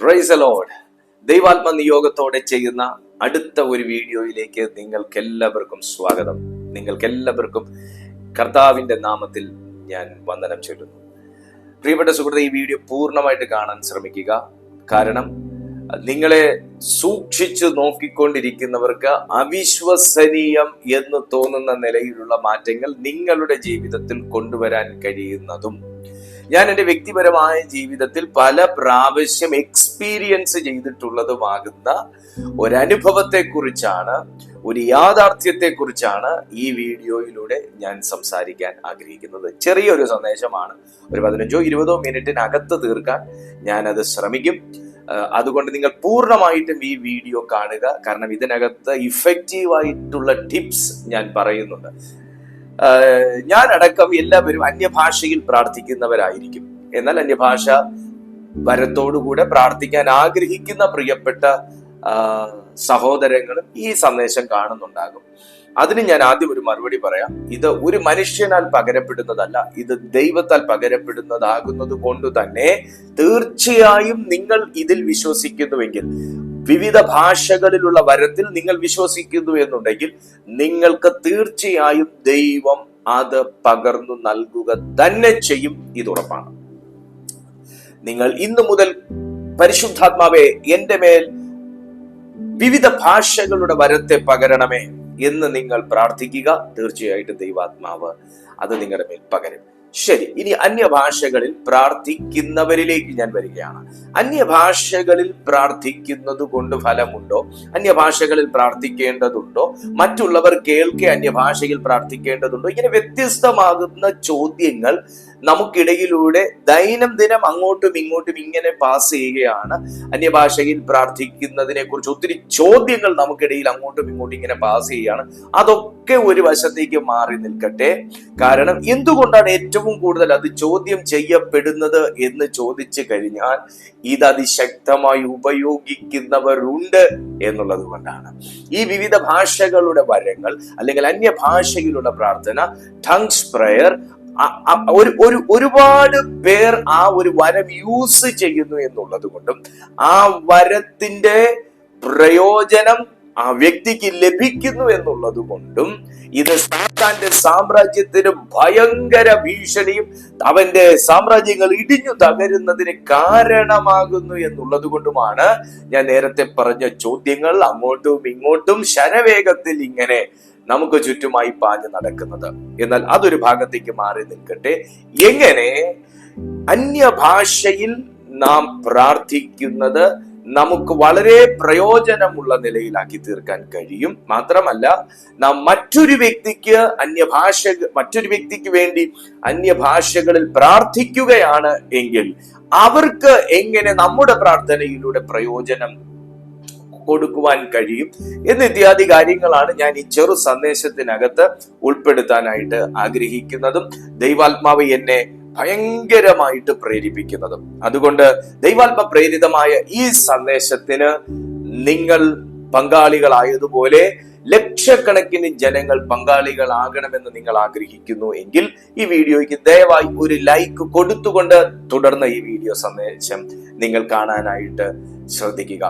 Price allowed ദൈവാത്മ നിയോഗത്തോടെ ചെയ്യുന്ന അടുത്ത ഒരു വീഡിയോയിലേക്ക് നിങ്ങൾക്ക് എല്ലാവർക്കും സ്വാഗതം. നിങ്ങൾക്ക് എല്ലാവർക്കും കർത്താവിന്റെ നാമത്തിൽ ഞാൻ വന്ദനം ചൊല്ലുന്നു. പ്രിയപ്പെട്ട സുഹൃത്തെ ഈ വീഡിയോ പൂർണമായിട്ട് കാണാൻ ശ്രമിക്കുക. കാരണം നിങ്ങളെ സൂക്ഷിച്ചു നോക്കിക്കൊണ്ടിരിക്കുന്നവർക്ക് അവിശ്വസനീയം എന്ന് തോന്നുന്ന നിലയിലുള്ള മാറ്റങ്ങൾ നിങ്ങളുടെ ജീവിതത്തിൽ കൊണ്ടുവരാൻ കഴിയുന്നതും ഞാൻ എന്റെ വ്യക്തിപരമായ ജീവിതത്തിൽ പല പ്രാവശ്യം എക്സ്പീരിയൻസ് ചെയ്തിട്ടുള്ളതുമാകുന്ന ഒരനുഭവത്തെ കുറിച്ചാണ് ഒരു യാഥാർത്ഥ്യത്തെ കുറിച്ചാണ് ഈ വീഡിയോയിലൂടെ ഞാൻ സംസാരിക്കാൻ ആഗ്രഹിക്കുന്നത്. ചെറിയൊരു സന്ദേശമാണ്. ഒരു പതിനഞ്ചോ ഇരുപതോ മിനിറ്റിനകത്ത് തീർക്കാൻ ഞാനത് ശ്രമിക്കും. അതുകൊണ്ട് നിങ്ങൾ പൂർണമായിട്ടും ഈ വീഡിയോ കാണുക. കാരണം ഇതിനകത്ത് ഇഫക്റ്റീവായിട്ടുള്ള ടിപ്സ് ഞാൻ പറയുന്നുണ്ട്. ഞാൻ അടക്കം എല്ലാവരും അന്യഭാഷയിൽ പ്രാർത്ഥിക്കുന്നവരായിരിക്കും. എന്നാൽ അന്യഭാഷ വരത്തോടുകൂടെ പ്രാർത്ഥിക്കാൻ ആഗ്രഹിക്കുന്ന പ്രിയപ്പെട്ട സഹോദരങ്ങളും ഈ സന്ദേശം കാണുന്നുണ്ടാകും. അതിന് ഞാൻ ആദ്യം ഒരു മറുപടി പറയാം. ഇത് ഒരു മനുഷ്യനാൽ പകരപ്പെടുന്നതല്ല. ഇത് ദൈവത്താൽ പകരപ്പെടുന്നതാകുന്നത് കൊണ്ട് തന്നെ തീർച്ചയായും നിങ്ങൾ ഇതിൽ വിശ്വസിക്കുന്നുവെങ്കിൽ വിവിധ ഭാഷകളിലുള്ള വരത്തിൽ നിങ്ങൾ വിശ്വസിക്കുന്നു എന്നുണ്ടെങ്കിൽ നിങ്ങൾക്ക് തീർച്ചയായും ദൈവം അത് പകർന്നു നൽകുക തന്നെ ചെയ്യും ഇത് ഉറപ്പാണ്. നിങ്ങൾ ഇന്നു മുതൽ പരിശുദ്ധാത്മാവെ എന്റെ മേൽ വിവിധ ഭാഷകളുടെ വരത്തെ പകരണമേ എന്ന് നിങ്ങൾ പ്രാർത്ഥിക്കുക. തീർച്ചയായിട്ടും ദൈവാത്മാവ് അത് നിങ്ങളുടെ മേൽ പകരും. ശരി ഇനി അന്യഭാഷകളിൽ പ്രാർത്ഥിക്കുന്നവരിലേക്ക് ഞാൻ വരികയാണ്. അന്യഭാഷകളിൽ പ്രാർത്ഥിക്കുന്നത് കൊണ്ട് ഫലമുണ്ടോ? അന്യഭാഷകളിൽ പ്രാർത്ഥിക്കേണ്ടതുണ്ടോ? മറ്റുള്ളവർ കേൾക്കെ അന്യഭാഷയിൽ പ്രാർത്ഥിക്കേണ്ടതുണ്ടോ? ഇങ്ങനെ വ്യത്യസ്തമാകുന്ന ചോദ്യങ്ങൾ നമുക്കിടയിലൂടെ ദൈനംദിനം അങ്ങോട്ടും ഇങ്ങോട്ടും ഇങ്ങനെ പാസ് ചെയ്യുകയാണ്. അന്യഭാഷയിൽ പ്രാർത്ഥിക്കുന്നതിനെ കുറിച്ച് ഒത്തിരി ചോദ്യങ്ങൾ നമുക്കിടയിൽ അങ്ങോട്ടും ഇങ്ങോട്ടും ഇങ്ങനെ പാസ് ചെയ്യുകയാണ്. അതൊക്കെ ഒരു വശത്തേക്ക് മാറി നിൽക്കട്ടെ. കാരണം എന്തുകൊണ്ടാണ് ഏറ്റവും കൂടുതൽ അത് ചോദ്യം ചെയ്യപ്പെടുന്നത് എന്ന് ചോദിച്ചു കഴിഞ്ഞാൽ ഇത് അതിശക്തമായി ഉപയോഗിക്കുന്നവരുണ്ട് എന്നുള്ളത് കൊണ്ടാണ്. ഈ വിവിധ ഭാഷകളുടെ വരങ്ങൾ അല്ലെങ്കിൽ അന്യഭാഷയിലുള്ള പ്രാർത്ഥന ടങ്സ് പ്രയർ ഒരു ഒരു ഒരുപാട് പേർ ആ ഒരു വരം യൂസ് ചെയ്യുന്നു എന്നുള്ളത് കൊണ്ടും ആ വരത്തിന്റെ പ്രയോജനം ആ വ്യക്തിക്ക് ലഭിക്കുന്നു എന്നുള്ളത് കൊണ്ടും ഇത് സാത്താന്റെ സാമ്രാജ്യത്തിന് ഭയങ്കര ഭീഷണിയും അവന്റെ സാമ്രാജ്യങ്ങൾ ഇടിഞ്ഞു തകരുന്നതിന് കാരണമാകുന്നു എന്നുള്ളത് കൊണ്ടുമാണ് ഞാൻ നേരത്തെ പറഞ്ഞ ചോദ്യങ്ങൾ അങ്ങോട്ടും ഇങ്ങോട്ടും ശരവേഗത്തിൽ ഇങ്ങനെ നമുക്ക് ചുറ്റുമായി പാഞ്ഞു നടക്കുന്നത്. എന്നാൽ അതൊരു ഭാഗത്തേക്ക് മാറി നിൽക്കട്ടെ. എങ്ങനെ അന്യഭാഷയിൽ നാം പ്രാർത്ഥിക്കുന്നത് നമുക്ക് വളരെ പ്രയോജനമുള്ള നിലയിലാക്കി തീർക്കാൻ കഴിയും. മാത്രമല്ല നാം മറ്റൊരു വ്യക്തിക്ക് അന്യഭാഷ മറ്റൊരു വ്യക്തിക്ക് വേണ്ടി അന്യഭാഷകളിൽ പ്രാർത്ഥിക്കുകയാണ് എങ്കിൽ അവർക്ക് എങ്ങനെ നമ്മുടെ പ്രാർത്ഥനയിലൂടെ പ്രയോജനം കൊടുക്കുവാൻ കഴിയും എന്ന് ഇത്യാദി കാര്യങ്ങളാണ് ഞാൻ ഈ ചെറു സന്ദേശത്തിനകത്ത് ഉൾപ്പെടുത്താനായിട്ട് ആഗ്രഹിക്കുന്നതും. ദൈവാത്മാവ് എന്നെ ഭയങ്കരമായിട്ട് പ്രേരിപ്പിക്കുന്നതും. അതുകൊണ്ട് ദൈവാത്മ പ്രേരിതമായ ഈ സന്ദേശത്തിന് നിങ്ങൾ പങ്കാളികളായതുപോലെ ലക്ഷക്കണക്കിന് ജനങ്ങൾ പങ്കാളികളാകണമെന്ന് നിങ്ങൾ ആഗ്രഹിക്കുന്നു എങ്കിൽ ഈ വീഡിയോയ്ക്ക് ദയവായി ഒരു ലൈക്ക് കൊടുത്തുകൊണ്ട് തുടർന്ന് ഈ വീഡിയോ സന്ദേശം നിങ്ങൾ കാണാനായിട്ട് ശ്രദ്ധിക്കുക.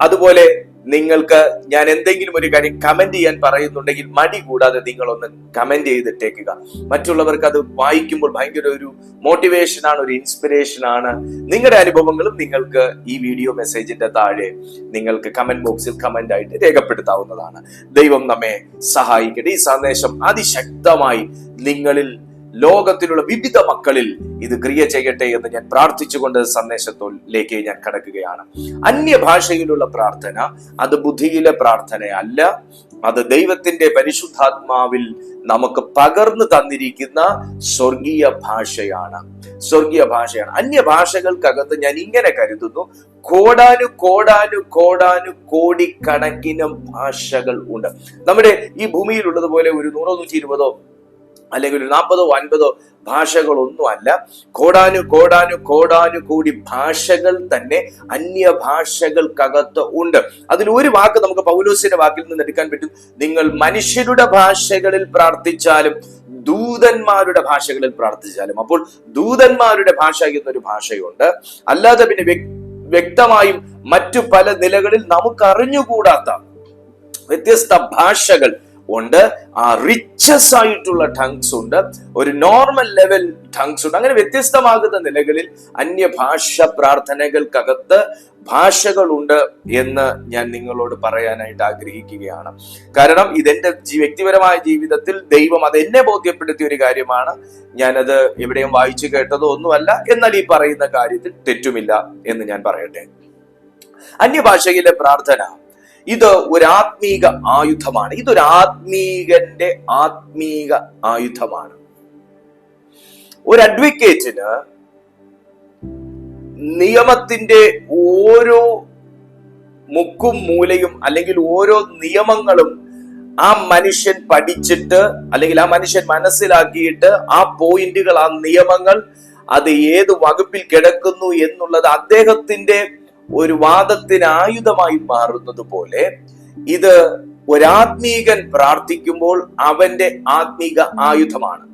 അതുപോലെ നിങ്ങൾക്ക് ഞാൻ എന്തെങ്കിലും ഒരു കാര്യം കമന്റ് ചെയ്യാൻ പറയുന്നുണ്ടെങ്കിൽ മടി കൂടാതെ നിങ്ങളൊന്ന് കമന്റ് ചെയ്തിട്ടേക്കുക. മറ്റുള്ളവർക്ക് അത് വായിക്കുമ്പോൾ ഭയങ്കര ഒരു മോട്ടിവേഷൻ ആണ് ഒരു ഇൻസ്പിറേഷൻ ആണ്. നിങ്ങളുടെ അനുഭവങ്ങളും നിങ്ങൾക്ക് ഈ വീഡിയോ മെസ്സേജിന്റെ താഴെ നിങ്ങൾക്ക് കമന്റ് ബോക്സിൽ കമന്റ് ആയിട്ട് രേഖപ്പെടുത്താവുന്നതാണ്. ദൈവം നമ്മെ സഹായിക്കട്ടെ. ഈ സന്ദേശം അതിശക്തമായി നിങ്ങളിൽ ലോകത്തിലുള്ള വിവിധ മക്കളിൽ ഇത് ക്രിയ ചെയ്യട്ടെ എന്ന് ഞാൻ പ്രാർത്ഥിച്ചുകൊണ്ട് സന്ദേശത്തിലേക്ക് ഞാൻ കടക്കുകയാണ്. അന്യഭാഷയിലുള്ള പ്രാർത്ഥന അത് ബുദ്ധിയിലെ പ്രാർത്ഥനയല്ല. അത് ദൈവത്തിന്റെ പരിശുദ്ധാത്മാവിൽ നമുക്ക് പകർന്നു തന്നിരിക്കുന്ന സ്വർഗീയ ഭാഷയാണ്. സ്വർഗീയ ഭാഷയാണ്. അന്യഭാഷകൾക്കകത്ത് ഞാൻ ഇങ്ങനെ കരുതുന്നു കോടാനു കോടാനു കോടാനു കോടിക്കണക്കിന് ഭാഷകൾ ഉണ്ട്. നമ്മുടെ ഈ ഭൂമിയിലുള്ളതുപോലെ ഒരു നൂറോ നൂറ്റി ഇരുപതോ അല്ലെങ്കിൽ ഒരു നാൽപ്പതോ അൻപതോ ഭാഷകളൊന്നുമല്ല കോടാനു കോടാനു കോടാനു കൂടി ഭാഷകൾ തന്നെ അന്യ ഭാഷകൾക്കകത്ത് ഉണ്ട്. അതിൽ ഒരു വാക്ക് നമുക്ക് പൗലോസിന്റെ വാക്കിൽ നിന്ന് എടുക്കാൻ പറ്റും. നിങ്ങൾ മനുഷ്യരുടെ ഭാഷകളിൽ പ്രാർത്ഥിച്ചാലും ദൂതന്മാരുടെ ഭാഷകളിൽ പ്രാർത്ഥിച്ചാലും. അപ്പോൾ ദൂതന്മാരുടെ ഭാഷ എന്നൊരു ഭാഷയുണ്ട്. അല്ലാതെ പിന്നെ വ്യക്- വ്യക്തമായും മറ്റു പല നിലകളിൽ നമുക്ക് അറിഞ്ഞുകൂടാത്ത വ്യത്യസ്ത ഭാഷകൾ ഉണ്ട്. ആ റിച്ചസ് ആയിട്ടുള്ള ടങ്സ് ഉണ്ട്. ഒരു നോർമൽ ലെവൽ ടങ്സ് ഉണ്ട്. അങ്ങനെ വ്യത്യസ്തമാകുന്ന നിലകളിൽ അന്യഭാഷ പ്രാർത്ഥനകൾക്കകത്ത് ഭാഷകളുണ്ട് എന്ന് ഞാൻ നിങ്ങളോട് പറയാനായിട്ട് ആഗ്രഹിക്കുകയാണ്. കാരണം ഇതെന്റെ വ്യക്തിപരമായ ജീവിതത്തിൽ ദൈവം അത് എന്നെ ബോധ്യപ്പെടുത്തിയ ഒരു കാര്യമാണ്. ഞാനത് എവിടെയും വായിച്ചു കേട്ടതോ ഒന്നുമല്ല. എന്നാൽ ഈ പറയുന്ന കാര്യത്തിൽ തെറ്റുമില്ല എന്ന് ഞാൻ പറയട്ടെ. അന്യഭാഷയിലെ പ്രാർത്ഥന ഇത് ഒരു ആത്മീക ആയുധമാണ്. ഇതൊരു ആത്മീകന്റെ ആത്മീക ആയുധമാണ്. ഒരു അഡ്വക്കേറ്റിന് നിയമത്തിന്റെ ഓരോ മുക്കും മൂലയും അല്ലെങ്കിൽ ഓരോ നിയമങ്ങളും ആ മനുഷ്യൻ പഠിച്ചിട്ട് അല്ലെങ്കിൽ ആ മനുഷ്യൻ മനസ്സിലാക്കിയിട്ട് ആ പോയിന്റുകൾ ആ നിയമങ്ങൾ അത് ഏത് വകുപ്പിൽ കിടക്കുന്നു എന്നുള്ളത് അദ്ദേഹത്തിന്റെ ഒരു വാദത്തിന് ആയുധമായി മാറുന്നത് പോലെ ഇത് ഒരാത്മീകൻ പ്രാർത്ഥിക്കുമ്പോൾ അവന്റെ ആത്മീക ആയുധമാണ്.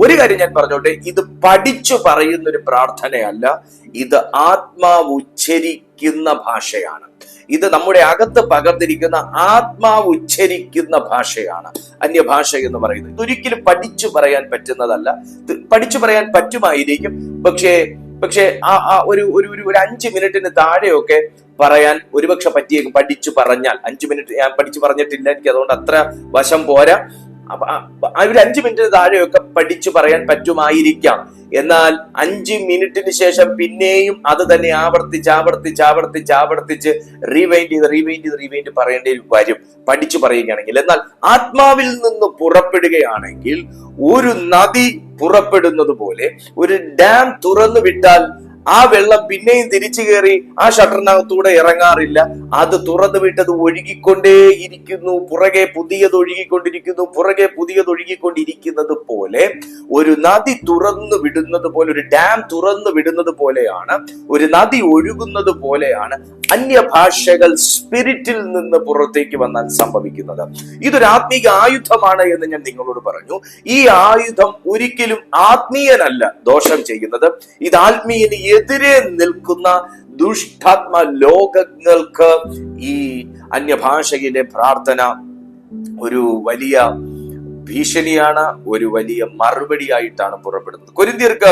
ഒരു കാര്യം ഞാൻ പറഞ്ഞോട്ടെ ഇത് പഠിച്ചു പറയുന്ന ഒരു പ്രാർത്ഥനയല്ല ഇത് ആത്മാവ് ഉച്ചരിക്കുന്ന ഭാഷയാണ്. ഇത് നമ്മുടെ അകത്ത് പകർന്നിരിക്കുന്ന ആത്മാവ് ഉച്ചരിക്കുന്ന ഭാഷയാണ് അന്യഭാഷ എന്ന് പറയുന്നത്. ഇതൊരിക്കലും പഠിച്ചു പറയാൻ പറ്റുന്നതല്ല. പഠിച്ചു പറയാൻ പറ്റുമായിരിക്കും പക്ഷേ പക്ഷേ ആ ആ ഒരു ഒരു ഒരു അഞ്ച് മിനിറ്റിന് താഴെയൊക്കെ പറയാൻ ഒരുപക്ഷെ പറ്റിയേക്കും. പഠിച്ചു പറഞ്ഞാൽ. അഞ്ചു മിനിറ്റ് ഞാൻ പഠിച്ചു പറഞ്ഞിട്ടില്ല. എനിക്ക് അതുകൊണ്ട് അത്ര വശം പോരാ. ഒരു അഞ്ചു മിനിറ്റിന് താഴെയൊക്കെ പഠിച്ചു പറയാൻ പറ്റുമായിരിക്കാം. എന്നാൽ അഞ്ച് മിനിറ്റിന് ശേഷം പിന്നെയും അത് തന്നെ ആവർത്തിച്ച് ആവർത്തിച്ച് ആവർത്തിച്ച് ആവർത്തിച്ച് റീവൈൻഡ് ചെയ്ത് റീവൈൻഡ് ചെയ്ത് റീവൈൻഡ് പറയേണ്ടി വരും. പഠിച്ചു പറയുകയാണെങ്കിൽ എന്നാൽ ആത്മാവിൽ നിന്ന് പുറപ്പെടുകയാണെങ്കിൽ ഒരു നദി പുറപ്പെടുന്നത് പോലെ ഒരു ഡാം തുറന്നു വിട്ടാൽ ആ വെള്ളം പിന്നെയും തിരിച്ചു കയറി ആ ഷട്ടറിനകത്തൂടെ ഇറങ്ങാറില്ല. അത് തുറന്നു വിട്ടത് ഒഴുകിക്കൊണ്ടേയിരിക്കുന്നു. പുറകെ പുതിയത് ഒഴുകിക്കൊണ്ടിരിക്കുന്നു. പുറകെ പുതിയത് ഒഴുകിക്കൊണ്ടിരിക്കുന്നത് പോലെ ഒരു നദി തുറന്നു വിടുന്നത് പോലെ ഒരു ഡാം തുറന്നു വിടുന്നത് പോലെയാണ് ഒരു നദി ഒഴുകുന്നത് പോലെയാണ് അന്യഭാഷകൾ സ്പിരിറ്റിൽ നിന്ന് പുറത്തേക്ക് വന്നാൽ സംഭവിക്കുന്നത്. ഇതൊരു ആത്മീക ആയുധമാണ് എന്ന് ഞാൻ നിങ്ങളോട് പറഞ്ഞു. ഈ ആയുധം ഒരിക്കലും ആത്മീയനല്ല ദോഷം ചെയ്യുന്നത്. ഇത് ആത്മീയന് എതിരെ നിൽക്കുന്ന ദുഷ്ടാത്മ ലോകങ്ങൾക്ക് ഈ അന്യഭാഷയിലെ പ്രാർത്ഥന ഒരു വലിയ ഭീഷണിയാണ് ഒരു വലിയ മറുപടിയായിട്ടാണ് പുറപ്പെടുന്നത്. കൊരിന്തിയർക്ക്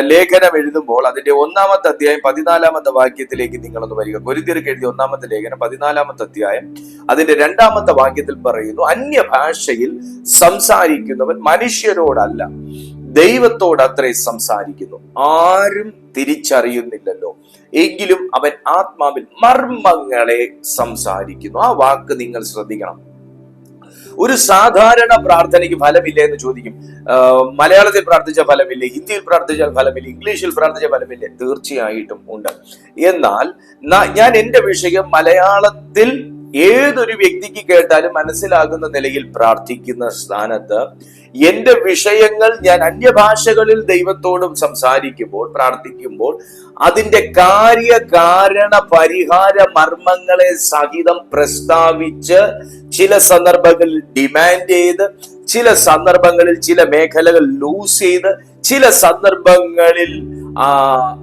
ലേഖനം എഴുതുമ്പോൾ അതിന്റെ ഒന്നാമത്തെ അധ്യായം പതിനാലാമത്തെ വാക്യത്തിലേക്ക് നിങ്ങളൊന്ന് വരിക. കൊരിന്തിയർക്ക് എഴുതിയ ഒന്നാമത്തെ ലേഖനം പതിനാലാമത്തെ അധ്യായം അതിന്റെ രണ്ടാമത്തെ വാക്യത്തിൽ പറയുന്നു അന്യഭാഷയിൽ സംസാരിക്കുന്നവൻ മനുഷ്യരോടല്ല ദൈവത്തോട് അത്രേ സംസാരിക്കുന്നു. ആരും തിരിച്ചറിയുന്നില്ലല്ലോ. എങ്കിലും അവൻ ആത്മാവിൽ മർമ്മങ്ങളെ സംസാരിക്കുന്നു. ആ വാക്ക് നിങ്ങൾ ശ്രദ്ധിക്കണം. ഒരു സാധാരണ പ്രാർത്ഥനയ്ക്ക് ഫലമില്ല എന്ന് ചോദിക്കും. മലയാളത്തിൽ പ്രാർത്ഥിച്ച ഫലമില്ല ഹിന്ദിയിൽ പ്രാർത്ഥിച്ചാൽ ഫലമില്ല ഇംഗ്ലീഷിൽ പ്രാർത്ഥിച്ച ഫലമില്ല തീർച്ചയായിട്ടും ഉണ്ട്. എന്നാൽ ഞാൻ എന്റെ വിഷയം മലയാളത്തിൽ ഏതൊരു വ്യക്തിക്ക് കേട്ടാലും മനസ്സിലാകുന്ന നിലയിൽ പ്രാർത്ഥിക്കുന്ന സ്ഥാനത്ത് എന്റെ വിഷയങ്ങൾ ഞാൻ അന്യഭാഷകളിൽ ദൈവത്തോടും സംസാരിക്കുമ്പോൾ പ്രാർത്ഥിക്കുമ്പോൾ അതിന്റെ കാര്യകാരണ പരിഹാര മർമ്മങ്ങളെ സഹിതം പ്രസ്താവിച്ച് ചില സന്ദർഭങ്ങളിൽ ഡിമാൻഡ് ചെയ്ത് ചില സന്ദർഭങ്ങളിൽ ചില മേഖലകൾ ലൂസ് ചെയ്ത് ചില സന്ദർഭങ്ങളിൽ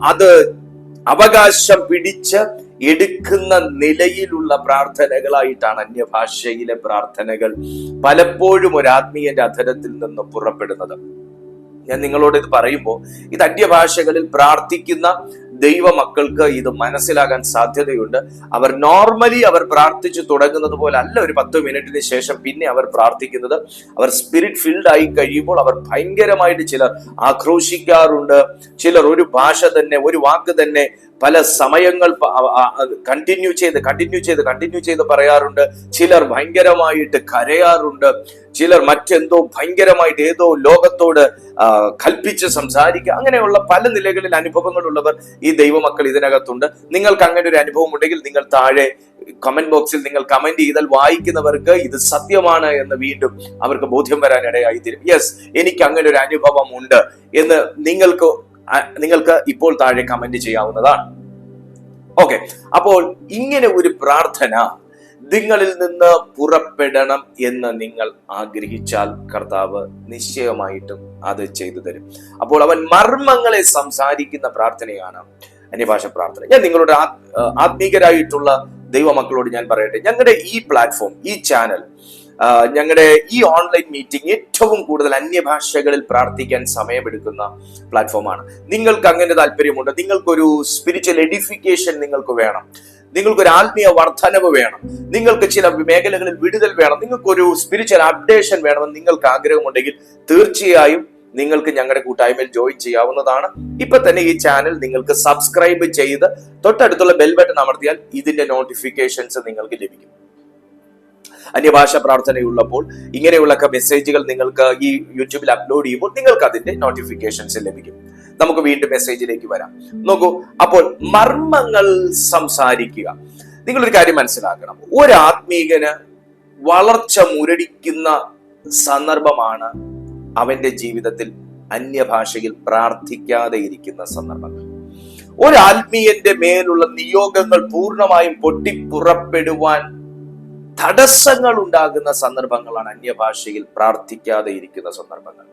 അത് അവകാശം പിടിച്ച് എടുക്കുന്ന നിലയിലുള്ള പ്രാർത്ഥനകളായിട്ടാണ് അന്യഭാഷയിലെ പ്രാർത്ഥനകൾ പലപ്പോഴും ഒരു ആത്മീയന്റെ അധരത്തിൽ നിന്ന് പുറപ്പെടുന്നത്. ഞാൻ നിങ്ങളോട് ഇത് പറയുമ്പോൾ ഇത് അന്യഭാഷകളിൽ പ്രാർത്ഥിക്കുന്ന ദൈവ മക്കൾക്ക് ഇത് മനസ്സിലാകാൻ സാധ്യതയുണ്ട്. അവർ നോർമലി അവർ പ്രാർത്ഥിച്ചു തുടങ്ങുന്നത് പോലെ അല്ല ഒരു പത്ത് മിനിറ്റിന് ശേഷം പിന്നെ അവർ പ്രാർത്ഥിക്കുന്നത്. അവർ സ്പിരിറ്റ് ഫിൽഡ് ആയി കഴിയുമ്പോൾ അവർ ഭയങ്കരമായിട്ട് ചിലർ ആക്രോശിക്കാറുണ്ട്. ചിലർ ഒരു ഭാഷ തന്നെ ഒരു വാക്ക് തന്നെ പല സമയങ്ങൾ കണ്ടിന്യൂ ചെയ്ത് കണ്ടിന്യൂ ചെയ്ത് കണ്ടിന്യൂ ചെയ്ത് പറയാറുണ്ട്. ചിലർ ഭയങ്കരമായിട്ട് കരയാറുണ്ട്. ചിലർ മറ്റെന്തോ ഭയങ്കരമായിട്ട് ഏതോ ലോകത്തോട് കൽപ്പിച്ച് സംസാരിക്കുക അങ്ങനെയുള്ള പല നിലകളിൽ അനുഭവങ്ങളുള്ളവർ ഈ ദൈവമക്കൾ ഇതിനകത്തുണ്ട്. നിങ്ങൾക്ക് അങ്ങനെ ഒരു അനുഭവം ഉണ്ടെങ്കിൽ നിങ്ങൾ താഴെ കമന്റ് ബോക്സിൽ നിങ്ങൾ കമന്റ് ചെയ്താൽ വായിക്കുന്നവർക്ക് ഇത് സത്യമാണ് എന്ന് വീണ്ടും അവർക്ക് ബോധ്യം വരാൻ ഇടയായി തീരും യെസ് എനിക്ക് അങ്ങനെ ഒരു അനുഭവം ഉണ്ട് എന്ന് നിങ്ങൾക്ക് നിങ്ങൾക്ക് ഇപ്പോൾ താഴെ കമന്റ് ചെയ്യാവുന്നതാണ്. ഓക്കെ അപ്പോൾ ഇങ്ങനെ ഒരു പ്രാർത്ഥന നിങ്ങളിൽ നിന്ന് പുറപ്പെടണം എന്ന് നിങ്ങൾ ആഗ്രഹിച്ചാൽ കർത്താവ് നിശ്ചയമായിട്ടും അത് ചെയ്തു തരും. അപ്പോൾ അവൻ മർമ്മങ്ങളെ സംസാരിക്കുന്ന പ്രാർത്ഥനയാണ് അന്യഭാഷ പ്രാർത്ഥന. ഞാൻ നിങ്ങളുടെ ആത്മീകരായിട്ടുള്ള ദൈവമക്കളോട് ഞാൻ പറയട്ടെ ഞങ്ങളുടെ ഈ പ്ലാറ്റ്ഫോം ഈ ചാനൽ ഞങ്ങളുടെ ഈ ഓൺലൈൻ മീറ്റിംഗ് ഏറ്റവും കൂടുതൽ അന്യഭാഷകളിൽ പ്രാർത്ഥിക്കാൻ സമയമെടുക്കുന്ന പ്ലാറ്റ്ഫോമാണ് നിങ്ങൾക്ക് അങ്ങനെ താല്പര്യമുണ്ട് നിങ്ങൾക്കൊരു സ്പിരിച്വൽ എഡിഫിക്കേഷൻ നിങ്ങൾക്ക് വേണം നിങ്ങൾക്കൊരു ആത്മീയ വർധനവ് വേണം നിങ്ങൾക്ക് ചില മേഖലകളിൽ വിടുതൽ വേണം നിങ്ങൾക്കൊരു സ്പിരിച്വൽ അപ്ഡേഷൻ വേണമെന്ന് നിങ്ങൾക്ക് ആഗ്രഹമുണ്ടെങ്കിൽ തീർച്ചയായും നിങ്ങൾക്ക് ഞങ്ങളുടെ കൂട്ടായ്മയിൽ ജോയിൻ ചെയ്യാവുന്നതാണ്. ഇപ്പൊ തന്നെ ഈ ചാനൽ നിങ്ങൾക്ക് സബ്സ്ക്രൈബ് ചെയ്ത് തൊട്ടടുത്തുള്ള ബെൽ ബട്ടൺ അമർത്തിയാൽ ഇതിന്റെ നോട്ടിഫിക്കേഷൻസ് നിങ്ങൾക്ക് ലഭിക്കും. അന്യഭാഷ പ്രാർത്ഥനയുള്ളപ്പോൾ ഇങ്ങനെയുള്ള മെസ്സേജുകൾ നിങ്ങൾക്ക് ഈ യൂട്യൂബിൽ അപ്ലോഡ് ചെയ്യുമ്പോൾ നിങ്ങൾക്ക് അതിന്റെ നോട്ടിഫിക്കേഷൻസ് ലഭിക്കും. നമുക്ക് വീണ്ടും മെസ്സേജിലേക്ക് വരാം. നോക്കൂ അപ്പോൾ മർമ്മങ്ങൾ സംസാരിക്കുക. നിങ്ങളൊരു കാര്യം മനസ്സിലാക്കണം. ഒരു ആത്മീകന് വളർച്ച മുരടിക്കുന്ന സന്ദർഭമാണ് അവന്റെ ജീവിതത്തിൽ അന്യഭാഷയിൽ പ്രാർത്ഥിക്കാതെ ഇരിക്കുന്ന സന്ദർഭങ്ങൾ. ഒരു ആത്മീയന്റെ മേലുള്ള നിയോഗങ്ങൾ പൂർണമായും പൊട്ടിപ്പുറപ്പെടുവാൻ തടസ്സങ്ങൾ ഉണ്ടാകുന്ന സന്ദർഭങ്ങളാണ് അന്യഭാഷയിൽ പ്രാർത്ഥിക്കാതെ ഇരിക്കുന്ന സന്ദർഭങ്ങൾ.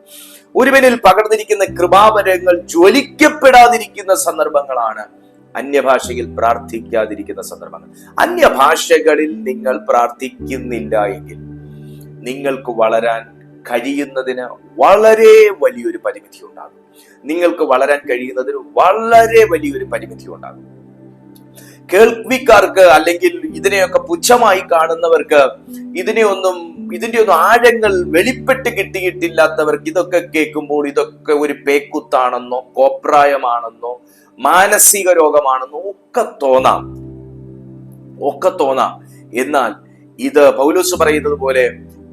ഒരുവനിൽ പകർന്നിരിക്കുന്ന കൃപാവരങ്ങൾ ജ്വലിക്കപ്പെടാതിരിക്കുന്ന സന്ദർഭങ്ങളാണ് അന്യഭാഷയിൽ പ്രാർത്ഥിക്കാതിരിക്കുന്ന സന്ദർഭങ്ങൾ. അന്യഭാഷകളിൽ നിങ്ങൾ പ്രാർത്ഥിക്കുന്നില്ല എങ്കിൽ നിങ്ങൾക്ക് വളരാൻ കഴിയുന്നതിന് വളരെ വലിയൊരു പരിമിതി ഉണ്ടാകും നിങ്ങൾക്ക് വളരാൻ കഴിയുന്നതിന് വളരെ വലിയൊരു പരിമിതി ഉണ്ടാകും കേൾവിക്കാർക്ക് അല്ലെങ്കിൽ ഇതിനെയൊക്കെ പുച്ഛമായി കാണുന്നവർക്ക് ഇതിനെ ഒന്നും ഇതിന്റെ ഒന്നും ആഴങ്ങൾ വെളിപ്പെട്ട് കിട്ടിയിട്ടില്ലാത്തവർക്ക് ഇതൊക്കെ കേൾക്കുമ്പോൾ ഇതൊക്കെ ഒരു പേക്കുത്താണെന്നോ കോപ്രായമാണെന്നോ മാനസിക രോഗമാണെന്നോ ഒക്കെ തോന്നാം. ഒക്കെ തോന്നാം. എന്നാൽ ഇത് പൗലോസ് പറയുന്നത് പോലെ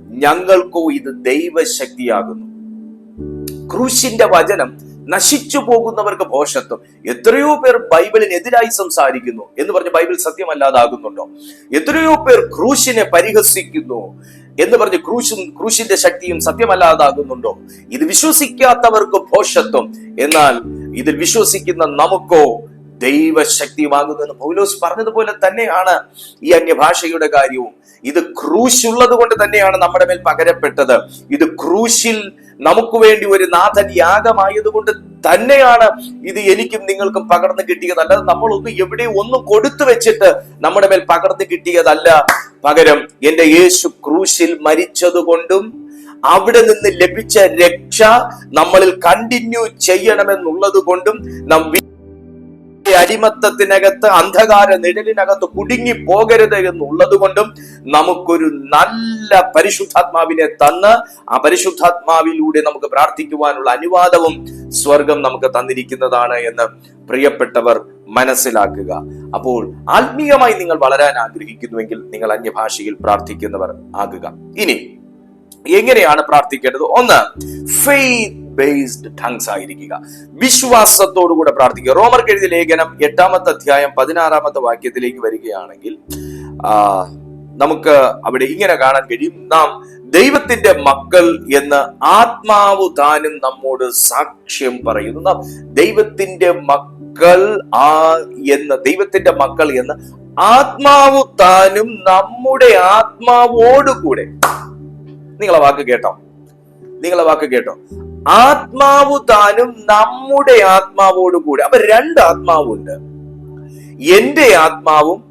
ഞങ്ങൾക്കോ ഇത് ദൈവശക്തിയാകുന്നു. ക്രൂശിന്റെ വചനം നശിച്ചു പോകുന്നവർക്ക് ഭോഷത്വം എത്രയോ പേർ ബൈബിളിനെതിരായി സംസാരിക്കുന്നു എന്ന് പറഞ്ഞ് ബൈബിൾ സത്യമല്ലാതാകുന്നുണ്ടോ? എത്രയോ പേർ ക്രൂശിനെ പരിഹസിക്കുന്നു എന്ന് പറഞ്ഞ് ക്രൂശും ക്രൂശിന്റെ ശക്തിയും സത്യമല്ലാതാകുന്നുണ്ടോ? ഇത് വിശ്വസിക്കാത്തവർക്ക് ഭോഷത്വം എന്നാൽ ഇതിൽ വിശ്വസിക്കുന്ന നമുക്കോ ദൈവശക്തിയുമാകുന്നു എന്ന് പൗലോസ് പറഞ്ഞതുപോലെ തന്നെയാണ് ഈ അന്യഭാഷയുടെ കാര്യവും. ഇത് ക്രൂശുള്ളത് കൊണ്ട് തന്നെയാണ് നമ്മുടെ മേൽ പകരപ്പെട്ടത്. ഇത് ക്രൂശിൽ നമുക്ക് വേണ്ടി ഒരു നാഥൻ യാഗമായതുകൊണ്ട് തന്നെയാണ് ഇത് എനിക്കും നിങ്ങൾക്കും പകർന്നു കിട്ടിയത്. അല്ലാതെ നമ്മളൊന്നും എവിടെ ഒന്നും കൊടുത്തു വെച്ചിട്ട് നമ്മുടെ മേൽ പകർന്നു കിട്ടിയതല്ല. പകരം എന്റെ യേശു ക്രൂശിൽ മരിച്ചതുകൊണ്ടും അവിടെ നിന്ന് ലഭിച്ച രക്ഷ നമ്മളിൽ കണ്ടിന്യൂ ചെയ്യണമെന്നുള്ളത് കൊണ്ടും നാം അടിമത്തത്തിനകത്ത് അന്ധകാര നിഴലിനകത്ത് കുടുങ്ങി പോകരുത് എന്നുള്ളത് കൊണ്ടും നമുക്കൊരു നല്ല പരിശുദ്ധാത്മാവിനെ തന്ന് ആ പരിശുദ്ധാത്മാവിലൂടെ നമുക്ക് പ്രാർത്ഥിക്കുവാനുള്ള അനുവാദവും സ്വർഗം നമുക്ക് തന്നിരിക്കുന്നതാണ് എന്ന് പ്രിയപ്പെട്ടവർ മനസ്സിലാക്കുക. അപ്പോൾ ആത്മീയമായി നിങ്ങൾ വളരാൻ ആഗ്രഹിക്കുന്നുവെങ്കിൽ നിങ്ങൾ അന്യഭാഷയിൽ പ്രാർത്ഥിക്കുന്നവർ ആകുക. ഇനി എങ്ങനെയാണ് പ്രാർത്ഥിക്കേണ്ടത്? ഒന്ന് ഫെയ്ത്ത് ബേസ്ഡ് ടങ്സ് ആയിരിക്കുക. വിശ്വാസത്തോടുകൂടെ പ്രാർത്ഥിക്കുക. റോമർക്ക് എഴുതിയ ലേഖനം എട്ടാമത്തെ അധ്യായം പതിനാറാമത്തെ വാക്യത്തിലേക്ക് വരികയാണെങ്കിൽ നമുക്ക് അവിടെ ഇങ്ങനെ കാണാൻ കഴിയും. നാം ദൈവത്തിന്റെ മക്കൾ എന്ന് ആത്മാവ് താനും നമ്മോട് സാക്ഷ്യം പറയുന്നു. നാം ദൈവത്തിന്റെ മക്കൾ ആ എന്ന് ദൈവത്തിന്റെ മക്കൾ എന്ന് ആത്മാവ് താനും നമ്മുടെ ആത്മാവോടുകൂടെ. നിങ്ങളെ വാക്ക് കേട്ടോ. നിങ്ങളെ വാക്ക് കേട്ടോ. ആത്മാവ് താനും നമ്മുടെ ആത്മാവോട് കൂടെ. അപ്പൊ രണ്ട് ആത്മാവുണ്ട്. എന്റെ ആത്മാവും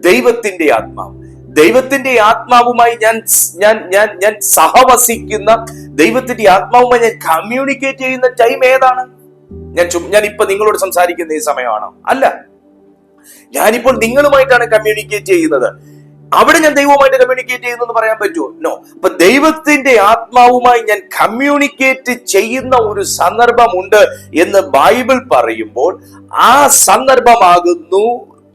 ദൈവത്തിന്റെ ആത്മാവും. ദൈവത്തിന്റെ ആത്മാവുമായി ഞാൻ ഞാൻ ഞാൻ ഞാൻ സഹവസിക്കുന്ന ദൈവത്തിന്റെ ആത്മാവുമായി ഞാൻ കമ്മ്യൂണിക്കേറ്റ് ചെയ്യുന്ന ടൈം ഏതാണ്? ഞാൻ ഞാൻ ഇപ്പൊ നിങ്ങളോട് സംസാരിക്കുന്ന ഈ സമയമാണോ. അല്ല ഞാനിപ്പോൾ നിങ്ങളുമായിട്ടാണ് കമ്മ്യൂണിക്കേറ്റ് ചെയ്യുന്നത്. അവിടെ ഞാൻ ദൈവവുമായിട്ട് കമ്മ്യൂണിക്കേറ്റ് ചെയ്യുന്നു എന്ന് പറയാൻ പറ്റുമോ? നോ അപ്പൊ ദൈവത്തിന്റെ ആത്മാവുമായി ഞാൻ കമ്മ്യൂണിക്കേറ്റ് ചെയ്യുന്ന ഒരു സന്ദർഭമുണ്ട് എന്ന് ബൈബിൾ പറയുമ്പോൾ ആ സന്ദർഭമാകുന്നു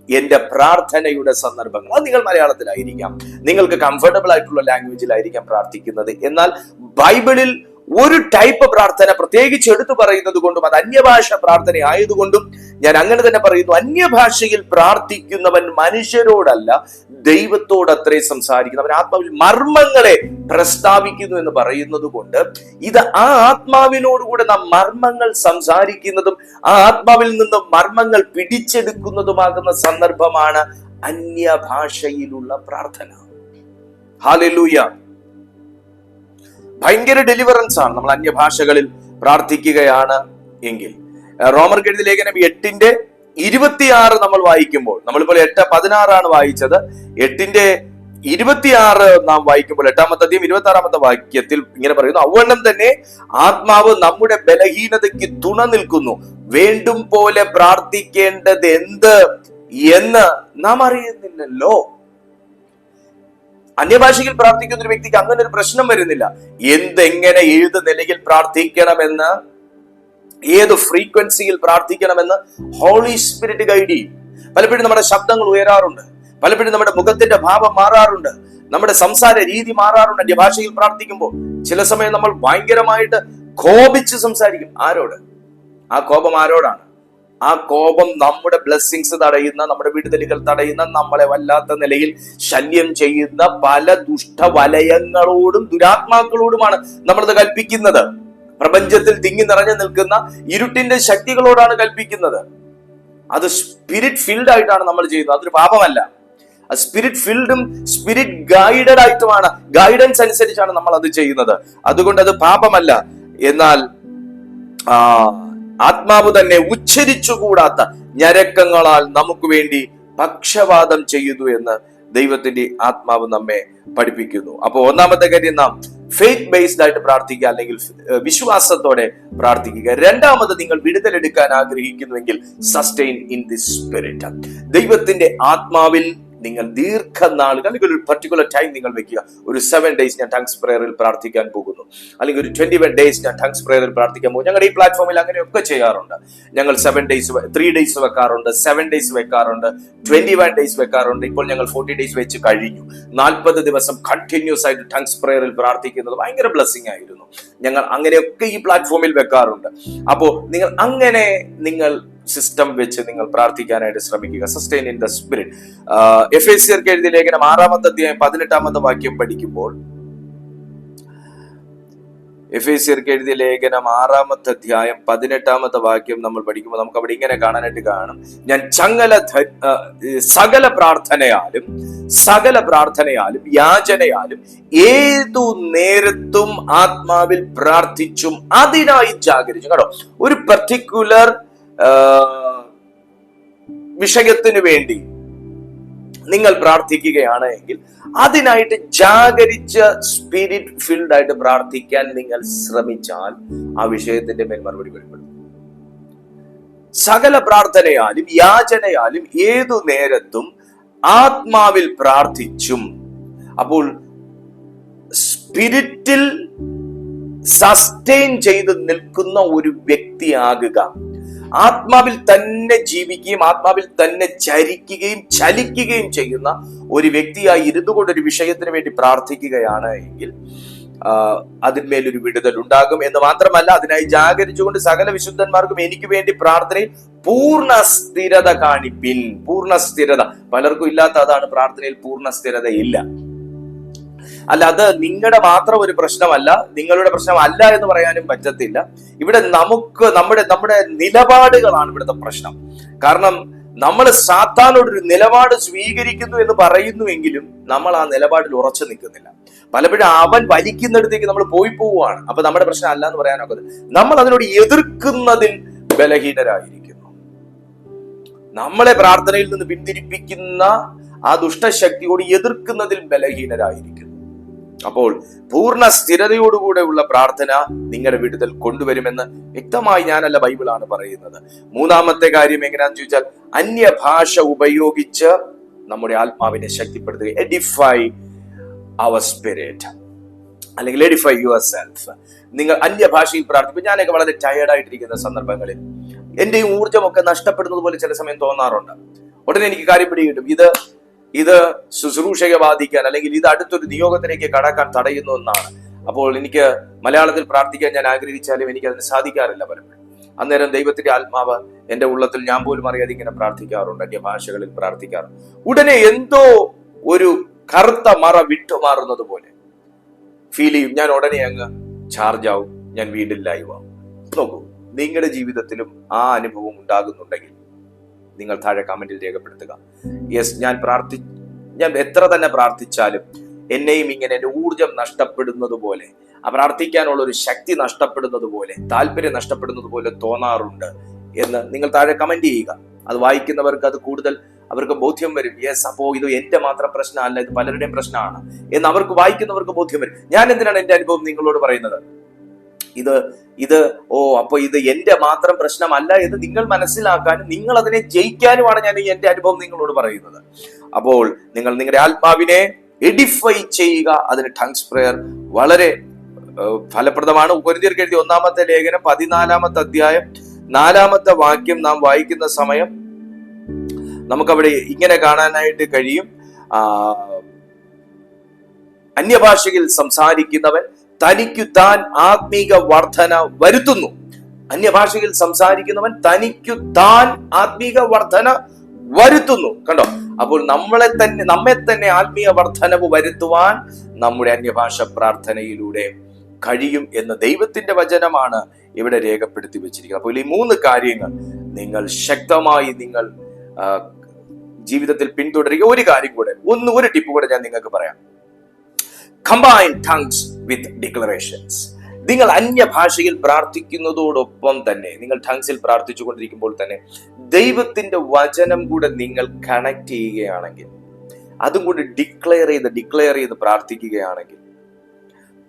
എന്റെ പ്രാർത്ഥനയുടെ സന്ദർഭങ്ങൾ. അത് നിങ്ങൾ മലയാളത്തിലായിരിക്കാം. നിങ്ങൾക്ക് കംഫർട്ടബിൾ ആയിട്ടുള്ള ലാംഗ്വേജിലായിരിക്കാം പ്രാർത്ഥിക്കുന്നത്. എന്നാൽ ബൈബിളിൽ ഒരു ടൈപ്പ് പ്രാർത്ഥന പ്രത്യേകിച്ച് എടുത്തു പറയുന്നത് കൊണ്ടും അത് അന്യഭാഷ പ്രാർത്ഥന ആയതുകൊണ്ടും ഞാൻ അങ്ങനെ തന്നെ പറയുന്നു. അന്യഭാഷയിൽ പ്രാർത്ഥിക്കുന്നവൻ മനുഷ്യരോടല്ല ദൈവത്തോട് അത്രേ അവൻ ആത്മാവിൽ മർമ്മങ്ങളെ പ്രസ്താവിക്കുന്നു എന്ന് പറയുന്നത് കൊണ്ട് ഇത് ആ ആത്മാവിനോടുകൂടെ നാം മർമ്മങ്ങൾ സംസാരിക്കുന്നതും ആ ആത്മാവിൽ നിന്ന് മർമ്മങ്ങൾ പിടിച്ചെടുക്കുന്നതുമാകുന്ന സന്ദർഭമാണ് അന്യഭാഷയിലുള്ള പ്രാർത്ഥന. ഹാലൂയ ഭയങ്കര ഡെലിവറൻസ് ആണ്. നമ്മൾ അന്യഭാഷകളിൽ പ്രാർത്ഥിക്കുകയാണ് എങ്കിൽ. റോമർ എഴുതി ലേഖനം എട്ടിന്റെ ഇരുപത്തിയാറ് നമ്മൾ വായിക്കുമ്പോൾ നമ്മളിപ്പോൾ എട്ട് പതിനാറാണ് വായിച്ചത്. എട്ടിന്റെ ഇരുപത്തിയാറ് നാം വായിക്കുമ്പോൾ എട്ടാമത്തെ ഇരുപത്തി ആറാമത്തെ വാക്യത്തിൽ ഇങ്ങനെ പറയുന്നു അവണ്ണം തന്നെ ആത്മാവ് നമ്മുടെ ബലഹീനതയ്ക്ക് തുണ നിൽക്കുന്നു. വേണ്ടും പോലെ പ്രാർത്ഥിക്കേണ്ടത് എന്ത്? എന്ന് നാം അറിയുന്നില്ലല്ലോ. അന്യഭാഷയിൽ പ്രാർത്ഥിക്കുന്ന ഒരു വ്യക്തിക്ക് അങ്ങനെ ഒരു പ്രശ്നം വരുന്നില്ല. എന്തെങ്ങനെ ഏത് നിലയിൽ പ്രാർത്ഥിക്കണമെന്ന് ഏത് ഫ്രീക്വൻസിയിൽ പ്രാർത്ഥിക്കണമെന്ന് ഹോളി സ്പിരിറ്റ് ഗൈഡ് ചെയ്യും. പലപ്പോഴും നമ്മുടെ ശബ്ദങ്ങൾ ഉയരാറുണ്ട്. പലപ്പോഴും നമ്മുടെ മുഖത്തിന്റെ ഭാവം മാറാറുണ്ട്. നമ്മുടെ സംസാര രീതി മാറാറുണ്ട്. ഭാഷയിൽ പ്രാർത്ഥിക്കുമ്പോൾ ചില സമയം നമ്മൾ ഭയങ്കരമായിട്ട് കോപിച്ച് സംസാരിക്കും. ആരോട്? ആ കോപം ആരോടാണ്? ആ കോപം നമ്മുടെ ബ്ലെസ്സിങ്സ് തടയുന്ന നമ്മുടെ വിടുതലുകൾ തടയുന്ന നമ്മളെ വല്ലാത്ത നിലയിൽ ശല്യം ചെയ്യുന്ന പല ദുഷ്ടവലയങ്ങളോടും ദുരാത്മാക്കളോടുമാണ് നമ്മളത് കൽപ്പിക്കുന്നത്. പ്രപഞ്ചത്തിൽ തിങ്ങി നിറഞ്ഞു നിൽക്കുന്ന ഇരുട്ടിന്റെ ശക്തികളോടാണ് കൽപ്പിക്കുന്നത്. അത് സ്പിരിറ്റ് ഫീൽഡ് ആയിട്ടാണ് നമ്മൾ ചെയ്യുന്നത്. അതൊരു പാപമല്ല. സ്പിരിറ്റ് ഫീൽഡും സ്പിരിറ്റ് ഗൈഡഡ് ആയിട്ടുമാണ് ഗൈഡൻസ് അനുസരിച്ചാണ് നമ്മൾ അത് ചെയ്യുന്നത്. അതുകൊണ്ട് അത് പാപമല്ല. എന്നാൽ ആത്മാവ് തന്നെ ഉച്ചരിച്ചുകൂടാത്ത ഞരക്കങ്ങളാൽ നമുക്ക് വേണ്ടി പക്ഷവാദം ചെയ്യുന്നു എന്ന് ദൈവത്തിന്റെ ആത്മാവ് നമ്മെ പഠിപ്പിക്കുന്നു. അപ്പോൾ ഒന്നാമത്തെ കാര്യം നാം ഫെയ്ത്ത് ബേസ്ഡ് ആയിട്ട് പ്രാർത്ഥിക്കുക അല്ലെങ്കിൽ വിശ്വാസത്തോടെ പ്രാർത്ഥിക്കുക. രണ്ടാമത് നിങ്ങൾ വിടുതലെടുക്കാൻ ആഗ്രഹിക്കുന്നുവെങ്കിൽ സസ്റ്റെയിൻ ഇൻ ദി സ്പിരിറ്റ് ദൈവത്തിന്റെ ആത്മാവിൽ നിങ്ങൾ ദീർഘനാളുകൾ അല്ലെങ്കിൽ ഒരു പർട്ടിക്കുലർ ടൈം നിങ്ങൾ വെക്കുക. ഒരു സെവൻ ഡേയ്സ് ഞാൻ ടങ്സ് പ്രയറിൽ പ്രാർത്ഥിക്കാൻ പോകുന്നു. അല്ലെങ്കിൽ ഒരു ട്വന്റി വൺ ഡേയ്സ് ഞാൻ ടങ്സ് പ്രയറിൽ പ്രാർത്ഥിക്കാൻ പോകും ഞങ്ങളുടെ ഈ പ്ലാറ്റ്ഫോമിൽ അങ്ങനെയൊക്കെ ചെയ്യാറുണ്ട്. ഞങ്ങൾ സെവൻ ഡേയ്സ് ത്രീ ഡേയ്സ് വെക്കാറുണ്ട് സെവൻ ഡേയ്സ് വെക്കാറുണ്ട് ട്വന്റി വൺ ഡേയ്സ് വെക്കാറുണ്ട്. ഇപ്പോൾ ഞങ്ങൾ ഫോർട്ടി ഡേയ്സ് വെച്ച് കഴിഞ്ഞു. നാൽപ്പത് ദിവസം കണ്ടിന്യൂസ് ആയിട്ട് ടങ്സ് പ്രയറിൽ പ്രാർത്ഥിക്കുന്നത് ഭയങ്കര ബ്ലെസ്സിങ് ആയിരുന്നു. ഞങ്ങൾ അങ്ങനെയൊക്കെ ഈ പ്ലാറ്റ്ഫോമിൽ വെക്കാറുണ്ട്. അപ്പോൾ നിങ്ങൾ അങ്ങനെ നിങ്ങൾ സിസ്റ്റം വെച്ച് നിങ്ങൾ പ്രാർത്ഥിക്കാനായിട്ട് ശ്രമിക്കുക. Sustain in the spirit F S സിയർക്ക് എഴുതിയ ലേഖനം ആറാമത്തെ അധ്യായം പതിനെട്ടാമത്തെ വാക്യം പഠിക്കുമ്പോൾ എഫ് എസ് സിയർക്ക് എഴുതിയ ലേഖനം ആറാമത്തെ അധ്യായം പതിനെട്ടാമത്തെ വാക്യം നമ്മൾ പഠിക്കുമ്പോൾ നമുക്ക് അവിടെ ഇങ്ങനെ കാണാനായിട്ട് കാണും. ഞാൻ ചങ്ങല സകല പ്രാർത്ഥനയാലും സകല പ്രാർത്ഥനയാലും യാചനയാലും ഏതു നേരത്തും ആത്മാവിൽ പ്രാർത്ഥിച്ചും അതിനായി ജാഗരിച്ചു. കേട്ടോ ഒരു പർട്ടിക്കുലർ വിഷയത്തിന് വേണ്ടി നിങ്ങൾ പ്രാർത്ഥിക്കുകയാണ് എങ്കിൽ അതിനായിട്ട് ജാഗരിച്ച സ്പിരിറ്റ് ഫീൽഡ് ആയിട്ട് പ്രാർത്ഥിക്കാൻ നിങ്ങൾ ശ്രമിച്ചാൽ ആ വിഷയത്തിന്റെ മേൽ മറുപടി വെളിപ്പെടും സകല പ്രാർത്ഥനയാലും യാചനയാലും ഏതു നേരത്തും ആത്മാവിൽ പ്രാർത്ഥിച്ചും. അപ്പോൾ സ്പിരിറ്റിൽ സസ്റ്റെയിൻ ചെയ്ത് നിൽക്കുന്ന ഒരു വ്യക്തിയാകുക. ആത്മാവിൽ തന്നെ ജീവിക്കുകയും ആത്മാവിൽ തന്നെ ചരിക്കുകയും ചലിക്കുകയും ചെയ്യുന്ന ഒരു വ്യക്തിയായി ഇരുന്നു കൊണ്ട് ഒരു വിഷയത്തിന് വേണ്ടി പ്രാർത്ഥിക്കുകയാണ് എങ്കിൽ അതിന്മേലൊരു വിടുതൽ ഉണ്ടാകും എന്ന് മാത്രമല്ല അതിനായി ജാഗരിച്ചുകൊണ്ട് സകല വിശുദ്ധന്മാർക്കും എനിക്ക് വേണ്ടി പ്രാർത്ഥനയിൽ പൂർണ സ്ഥിരത കാണിപ്പിൻ. പൂർണ സ്ഥിരത. പലർക്കും ഇല്ലാത്ത അതാണ് പ്രാർത്ഥനയിൽ പൂർണ സ്ഥിരത ഇല്ല അല്ല അത് നിങ്ങളുടെ മാത്രം ഒരു പ്രശ്നമല്ല നിങ്ങളുടെ പ്രശ്നമല്ല എന്ന് പറയാനും പറ്റത്തില്ല. ഇവിടെ നമുക്ക് നമ്മുടെ നമ്മുടെ നിലപാടുകളാണ് ഇവിടുത്തെ പ്രശ്നം. കാരണം നമ്മൾ സാത്താനോട് ഒരു നിലപാട് സ്വീകരിക്കുന്നു എന്ന് പറയുന്നുവെങ്കിലും നമ്മൾ ആ നിലപാടിൽ ഉറച്ചു നിൽക്കുന്നില്ല. പലപ്പോഴും അവൻ വലിക്കുന്നിടത്തേക്ക് നമ്മൾ പോയി പോവുകയാണ്. അപ്പൊ നമ്മുടെ പ്രശ്നം അല്ല എന്ന് പറയാനൊക്കെ നമ്മൾ അതിനോട് എതിർക്കുന്നതിൽ ബലഹീനരായിരിക്കുന്നു. നമ്മളെ പ്രാർത്ഥനയിൽ നിന്ന് പിന്തിരിപ്പിക്കുന്ന ആ ദുഷ്ടശക്തിയോട് എതിർക്കുന്നതിൽ ബലഹീനരായിരിക്കുന്നു. അപ്പോൾ പൂർണ സ്ഥിരതയോടുകൂടെയുള്ള പ്രാർത്ഥന നിങ്ങളുടെ വിടുതൽ കൊണ്ടുവരുമെന്ന് വ്യക്തമായി ഞാനല്ല ബൈബിളാണ് പറയുന്നത്. മൂന്നാമത്തെ കാര്യം എങ്ങനെയാണെന്ന് ചോദിച്ചാൽ അന്യഭാഷ ഉപയോഗിച്ച് നമ്മുടെ ആത്മാവിനെ ശക്തിപ്പെടുത്തുക. എഡിഫൈ അവർ സ്പിരിറ്റ് അല്ലെങ്കിൽ എഡിഫൈ യുവർ സെൽഫ് നിങ്ങൾ അന്യഭാഷയിൽ പ്രാർത്ഥിക്കും ഞാനൊക്കെ വളരെ ടയേർഡ് ആയിട്ടിരിക്കുന്ന സന്ദർഭങ്ങളിൽ എന്റെയും ഊർജമൊക്കെ നഷ്ടപ്പെടുന്നത് പോലെ ചില സമയം തോന്നാറുണ്ട്. ഉടനെ എനിക്ക് കാര്യം പിടികിട്ടും. ഇത് ഇത് ശുശ്രൂഷയെ ബാധിക്കാൻ അല്ലെങ്കിൽ ഇത് അടുത്തൊരു നിയോഗത്തിലേക്ക് കടക്കാൻ തടയുന്നു എന്നാണ്. അപ്പോൾ എനിക്ക് മലയാളത്തിൽ പ്രാർത്ഥിക്കാൻ ഞാൻ ആഗ്രഹിച്ചാലും എനിക്ക് അതിന് സാധിക്കാറില്ല പലപ്പോഴും. അന്നേരം ദൈവത്തിന്റെ ആത്മാവ് എന്റെ ഉള്ളത്തിൽ ഞാൻ പോലും അറിയാതെ ഇങ്ങനെ പ്രാർത്ഥിക്കാറുണ്ട് എന്റെ ഭാഷകളിൽ പ്രാർത്ഥിക്കാറുണ്ട് ഉടനെ എന്തോ ഒരു കറുത്ത മറ വിട്ടുമാറുന്നത് പോലെ ഫീൽ ചെയ്യും. ഞാൻ ഉടനെ അങ്ങ് ചാർജ് ആവും ഞാൻ വീണ്ടും ലൈവ് ആവും. നോക്കൂ നിങ്ങളുടെ ജീവിതത്തിലും ആ അനുഭവം ഉണ്ടാകുന്നുണ്ടെങ്കിൽ നിങ്ങൾ താഴെ കമന്റിൽ രേഖപ്പെടുത്തുക. യെസ് ഞാൻ പ്രാർത്ഥി ഞാൻ എത്ര തന്നെ പ്രാർത്ഥിച്ചാലും എന്നെയും ഇങ്ങനെ എന്റെ ഊർജം നഷ്ടപ്പെടുന്നത് പോലെ പ്രാർത്ഥിക്കാനുള്ള ഒരു ശക്തി നഷ്ടപ്പെടുന്നത് പോലെ താല്പര്യം നഷ്ടപ്പെടുന്നത് പോലെ തോന്നാറുണ്ട് എന്ന് നിങ്ങൾ താഴെ കമന്റ് ചെയ്യുക. അത് വായിക്കുന്നവർക്ക് അത് കൂടുതൽ അവർക്ക് ബോധ്യം വരും. യെസ് അപ്പോ ഇത് എന്റെ മാത്രം പ്രശ്നമല്ല ഇത് പലരുടെയും പ്രശ്നമാണ് എന്ന് അവർക്ക് വായിക്കുന്നവർക്ക് ബോധ്യം വരും. ഞാൻ എന്തിനാണ് എന്റെ അനുഭവം നിങ്ങളോട് പറയുന്നത്? ഇത് ഇത് ഓ അപ്പൊ ഇത് എന്റെ മാത്രം പ്രശ്നമല്ല എന്ന് നിങ്ങൾ മനസ്സിലാക്കാനും നിങ്ങൾ അതിനെ ജയിക്കാനുമാണ് ഞാൻ ഈ അനുഭവം നിങ്ങളോട് പറയുന്നത്. അപ്പോൾ നിങ്ങൾ നിങ്ങളുടെ ആത്മാവിനെ എഡിഫൈ ചെയ്യുക. അതിന് ടങ്സ് പ്രയർ വളരെ ഫലപ്രദമാണ്. ഉപരിതീർക്ക് എഴുതിയ ഒന്നാമത്തെ ലേഖനം പതിനാലാമത്തെ അധ്യായം നാലാമത്തെ വാക്യം നാം വായിക്കുന്ന സമയം നമുക്കവിടെ ഇങ്ങനെ കാണാനായിട്ട് കഴിയും. അന്യഭാഷയിൽ സംസാരിക്കുന്നവൻ തനിക്കു താൻ ആത്മീക വർധന വരുത്തുന്നു. അന്യഭാഷയിൽ സംസാരിക്കുന്നവൻ തനിക്കു താൻ ആത്മീക വർധന വരുത്തുന്നു. കണ്ടോ? അപ്പോൾ നമ്മളെ തന്നെ നമ്മെ തന്നെ ആത്മീയ വർധനവ് വരുത്തുവാൻ നമ്മുടെ അന്യഭാഷ പ്രാർത്ഥനയിലൂടെ കഴിയും എന്ന ദൈവത്തിന്റെ വചനമാണ് ഇവിടെ രേഖപ്പെടുത്തി വെച്ചിരിക്കുന്നത്. അപ്പോൾ ഈ മൂന്ന് കാര്യങ്ങൾ നിങ്ങൾ ശക്തമായി നിങ്ങൾ ജീവിതത്തിൽ പിന്തുടരുക. ഒരു കാര്യം കൂടെ ഒന്ന് ഒരു ടിപ്പ് കൂടെ ഞാൻ നിങ്ങൾക്ക് പറയാം. കമ്പൈൻ ടങ്സ് വിത്ത് ഡിക്ലറേഷൻസ് നിങ്ങൾ അന്യഭാഷയിൽ പ്രാർത്ഥിക്കുന്നതോടൊപ്പം തന്നെ നിങ്ങൾ ടങ്സിൽ പ്രാർത്ഥിച്ചുകൊണ്ടിരിക്കുമ്പോൾ തന്നെ ദൈവത്തിന്റെ വചനം കൂടെ നിങ്ങൾ കണക്ട് ചെയ്യുകയാണെങ്കിൽ അതും കൂടി ഡിക്ലെയർ ചെയ്ത് ഡിക്ലെയർ ചെയ്ത് പ്രാർത്ഥിക്കുകയാണെങ്കിൽ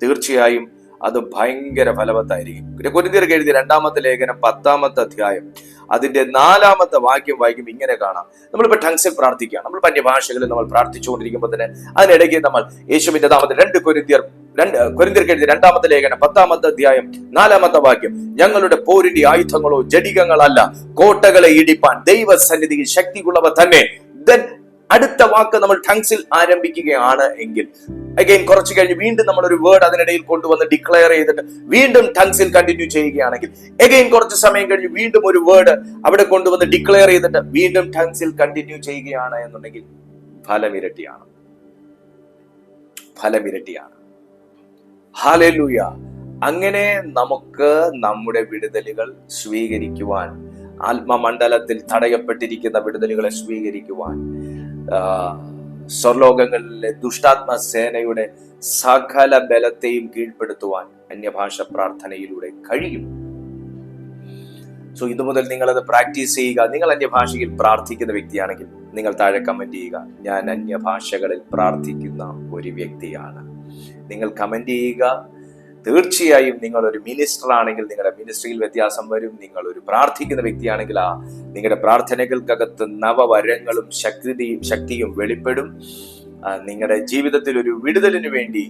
തീർച്ചയായും അത് ഭയങ്കര ഫലവത്തായിരിക്കും. പിന്നെ കൊരിന്തിയർക്ക് എഴുതിയ രണ്ടാമത്തെ ലേഖനം പത്താമത്തെ അധ്യായം അതിന്റെ നാലാമത്തെ വാക്യം വായിക്കും ഇങ്ങനെ കാണാം. നമ്മളിപ്പോ ടങ്സിൽ പ്രാർത്ഥിക്കുകയാണ് നമ്മൾ പന്യഭാഷകളിൽ നമ്മൾ പ്രാർത്ഥിച്ചുകൊണ്ടിരിക്കുമ്പോൾ തന്നെ അതിനിടയ്ക്ക് നമ്മൾ യേശുവിന്റെ നാമത്തിൽ രണ്ട് കുരുന്തിയർ രണ്ട് കുരുന്തിർക്ക് എഴുതിയ രണ്ടാമത്തെ ലേഖനം പത്താമത്തെ അധ്യായം നാലാമത്തെ വാക്യം ഞങ്ങളുടെ പോരിന്റെ ആയുധങ്ങളോ ജടികങ്ങളല്ല കോട്ടകളെ ഇടിപ്പാൻ ദൈവസന്നിധിയിൽ ശക്തിയുള്ളവ തന്നെ. അടുത്ത വാക്ക് നമ്മൾ ടങ്സിൽ ആരംഭിക്കുകയാണ് എങ്കിൽ. അഗൈൻ കുറച്ച് കഴിഞ്ഞ് വീണ്ടും നമ്മൾ ഒരു വേർഡ് അതിനിടയിൽ കൊണ്ടുവന്ന് ഡിക്ലെയർ ചെയ്തിട്ട് വീണ്ടും ടങ്സിൽ കണ്ടിന്യൂ ചെയ്യുകയാണെങ്കിൽ. അഗൈൻ കുറച്ച് സമയം കഴിഞ്ഞ് വീണ്ടും ഒരു വേർഡ് അവിടെ കൊണ്ടുവന്ന് ഡിക്ലെയർ ചെയ്തിട്ട് വീണ്ടും ടങ്സിൽ കണ്ടിന്യൂ ചെയ്യുകയാണ് എന്നുണ്ടെങ്കിൽ ഫലമിരട്ടിയാണ്. ഫലമിരട്ടിയാണ്. ഹാലലൂയ അങ്ങനെ നമുക്ക് നമ്മുടെ വിടുതലുകൾ സ്വീകരിക്കുവാൻ ആത്മമണ്ഡലത്തിൽ തടയപ്പെട്ടിരിക്കുന്ന വിടുതലുകളെ സ്വീകരിക്കുവാൻ സ്വർലോകങ്ങളിലെ ദുഷ്ടാത്മ സേനയുടെ സകല ബലത്തെയും കീഴ്പ്പെടുത്തുവാൻ അന്യഭാഷ പ്രാർത്ഥനയിലൂടെ കഴിയും. സോ ഇതു മുതൽ അത് പ്രാക്ടീസ് ചെയ്യുക. നിങ്ങൾ അന്യഭാഷയിൽ പ്രാർത്ഥിക്കുന്ന വ്യക്തിയാണെങ്കിൽ നിങ്ങൾ താഴെ കമന്റ് ചെയ്യുക. ഞാൻ അന്യഭാഷകളിൽ പ്രാർത്ഥിക്കുന്ന ഒരു വ്യക്തിയാണ്. നിങ്ങൾ കമന്റ് ചെയ്യുക. തീർച്ചയായും നിങ്ങൾ ഒരു മിനിസ്റ്റർ ആണെങ്കിൽ നിങ്ങളുടെ മിനിസ്ട്രിയിൽ വ്യത്യാസം വരും. നിങ്ങൾ ഒരു പ്രാർത്ഥിക്കുന്ന വ്യക്തിയാണെങ്കിൽ ആ നിങ്ങളുടെ പ്രാർത്ഥനകൾക്കകത്ത് നവവരങ്ങളും ശക്തിയും ശക്തിയും വെളിപ്പെടും. നിങ്ങളുടെ ജീവിതത്തിൽ ഒരു വിടുതലിന് വേണ്ടി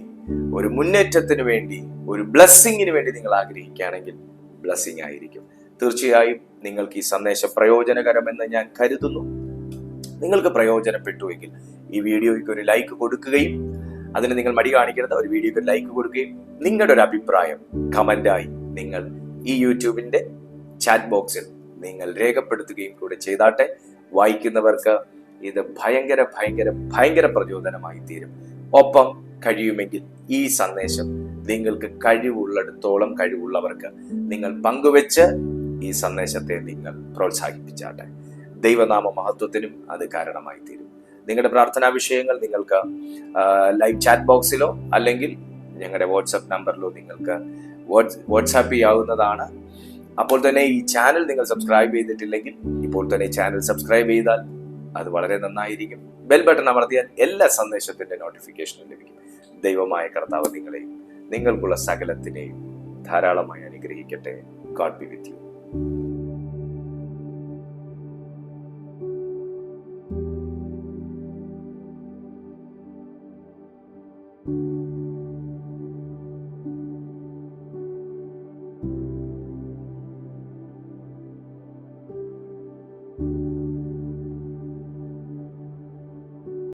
ഒരു മുന്നേറ്റത്തിന് വേണ്ടി ഒരു ബ്ലെസ്സിങ്ങിന് വേണ്ടി നിങ്ങൾ ആഗ്രഹിക്കുകയാണെങ്കിൽ ബ്ലെസ്സിങ് ആയിരിക്കും. തീർച്ചയായും നിങ്ങൾക്ക് ഈ സന്ദേശം പ്രയോജനകരമെന്ന് ഞാൻ കരുതുന്നു. നിങ്ങൾക്ക് പ്രയോജനപ്പെട്ടുവെങ്കിൽ ഈ വീഡിയോയ്ക്ക് ഒരു ലൈക്ക് കൊടുക്കുകയും അതിന് നിങ്ങൾ മടി കാണിക്കരുത്. ഒരു വീഡിയോക്ക് ലൈക്ക് കൊടുക്കുകയും നിങ്ങളുടെ ഒരു അഭിപ്രായം കമന്റായി നിങ്ങൾ ഈ യൂട്യൂബിന്റെ ചാറ്റ് ബോക്സിൽ നിങ്ങൾ രേഖപ്പെടുത്തുകയും കൂടെ ചെയ്താട്ടെ. വായിക്കുന്നവർക്ക് ഇത് ഭയങ്കര ഭയങ്കര ഭയങ്കര പ്രചോദനമായി തീരും. ഒപ്പം കഴിയുമെങ്കിൽ ഈ സന്ദേശം നിങ്ങൾക്ക് കഴിവുള്ളിടത്തോളം കഴിവുള്ളവർക്ക് നിങ്ങൾ പങ്കുവെച്ച് ഈ സന്ദേശത്തെ നിങ്ങൾ പ്രോത്സാഹിപ്പിച്ചാട്ടെ. ദൈവനാമ മഹത്വത്തിനും അത് കാരണമായി തീരും. നിങ്ങളുടെ പ്രാർത്ഥനാ വിഷയങ്ങൾ നിങ്ങൾക്ക് ലൈവ് ചാറ്റ് ബോക്സിലോ അല്ലെങ്കിൽ ഞങ്ങളുടെ വാട്സപ്പ് നമ്പറിലോ നിങ്ങൾക്ക് വാട്സാപ്പ് ചെയ്യാവുന്നതാണ്. അപ്പോൾ തന്നെ ഈ ചാനൽ നിങ്ങൾ സബ്സ്ക്രൈബ് ചെയ്തിട്ടില്ലെങ്കിൽ ഇപ്പോൾ തന്നെ ചാനൽ സബ്സ്ക്രൈബ് ചെയ്താൽ അത് വളരെ നന്നായിരിക്കും. ബെൽ ബട്ടൺ അമർത്തിയാൽ എല്ലാ സന്ദേശത്തിന്റെ നോട്ടിഫിക്കേഷനും ലഭിക്കും. ദൈവമായ കർത്താവ് നിങ്ങളെയും നിങ്ങൾക്കുള്ള സകലത്തിനെയും ധാരാളമായി അനുഗ്രഹിക്കട്ടെ. God B with you